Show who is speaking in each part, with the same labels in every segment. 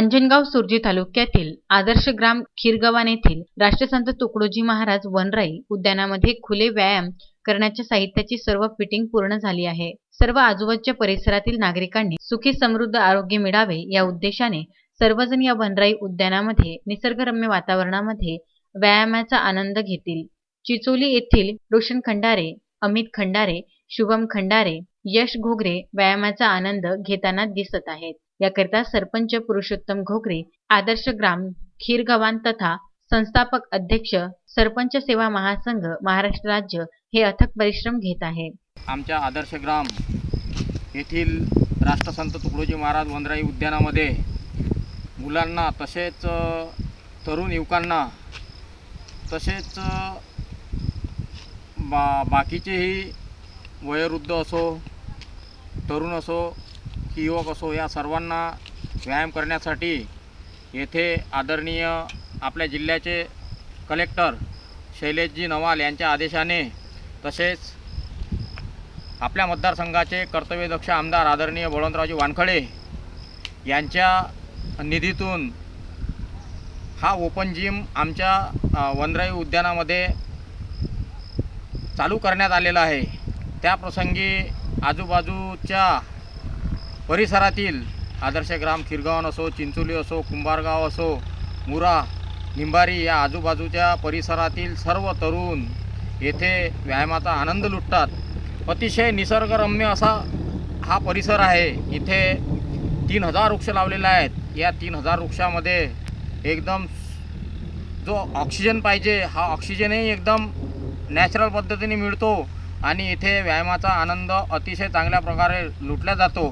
Speaker 1: अंजनगाव सुरजी तालुक्यातील आदर्श ग्राम खीरगव्हाण येथील राष्ट्रसंत तुकडोजी महाराज वनराई उद्यानामध्ये खुले व्यायाम करण्याच्या साहित्याची सर्व फिटिंग पूर्ण झाली आहे. सर्व आजूबाजूच्या परिसरातील नागरिकांनी सुखी समृद्ध आरोग्य मिळावे या उद्देशाने सर्वजण या वनराई उद्यानामध्ये निसर्गरम्य वातावरणामध्ये व्यायामाचा आनंद घेतील. चिचोली येथील रोशन खंडारे अमित खंडारे शुभम खंडारे यश घोगरे व्यायामाचा आनंद घेताना दिसत आहेत. याकरिता सरपंच पुरुषोत्तम घोगरे आदर्श ग्राम खीरगव्हाण तथा संस्थापक अध्यक्ष सरपंच सेवा महासंघ महाराष्ट्र राज्य हे अथक परिश्रम घेत आहे.
Speaker 2: आमच्या आदर्श ग्राम येथील राष्ट्रसंत तुकडोजी महाराज वनराई उद्यानामध्ये मुलांना तसेच तरुण युवकांना तसेच बा बाकीचेही वयोवृद्ध असो तरुण असो की युवक असो या सर्वांना व्यायाम करण्यासाठी येथे आदरणीय आपल्या जिल्ह्याचे कलेक्टर शैलेशजी नवाल यांच्या आदेशाने तसेच आपल्या मतदारसंघाचे कर्तव्यदक्ष आमदार आदरणीय बळवंतरावजी वानखडे यांच्या निधीतून हा ओपन जिम आमच्या वनराई उद्यानामध्ये चालू करण्यात आलेला आहे. त्या प्रसंगी आजूबाजूच्या परिसरातील आदर्श ग्राम खिरगावन असो चिंचोली असो कुंभारगाव असो मुरा निंबारी या आजूबाजूच्या परिसरातील सर्व तरुण येथे व्यायामाचा आनंद लुटतात. अतिशय निसर्गरम्य असा हा परिसर आहे. इथे तीन हजार वृक्ष लावलेले आहेत. या तीन हजार वृक्षामध्ये एकदम जो ऑक्सिजन पाहिजे हा ऑक्सिजनही एकदम नॅचरल पद्धतीने मिळतो आणि इथे व्यायामाचा आनंद अतिशय चांगल्या प्रकारे लुटला जातो.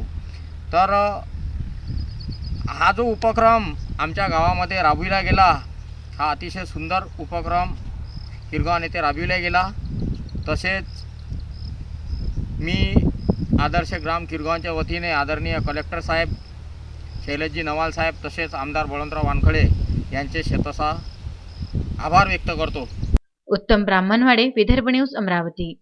Speaker 2: तर हा जो उपक्रम आमच्या गावामध्ये राबविला गेला हा अतिशय सुंदर उपक्रम हिरगाव येथे राबविला गेला. तसेच मी आदर्श ग्राम किरगावच्या वतीने आदरणीय कलेक्टर साहेब शैलजी नवाल साहेब तसेच आमदार बळवंतराव वानखडे यांचे शेतसा आभार व्यक्त करतो.
Speaker 1: उत्तम ब्राह्मणवाडे विदर्भ न्यूज अमरावती.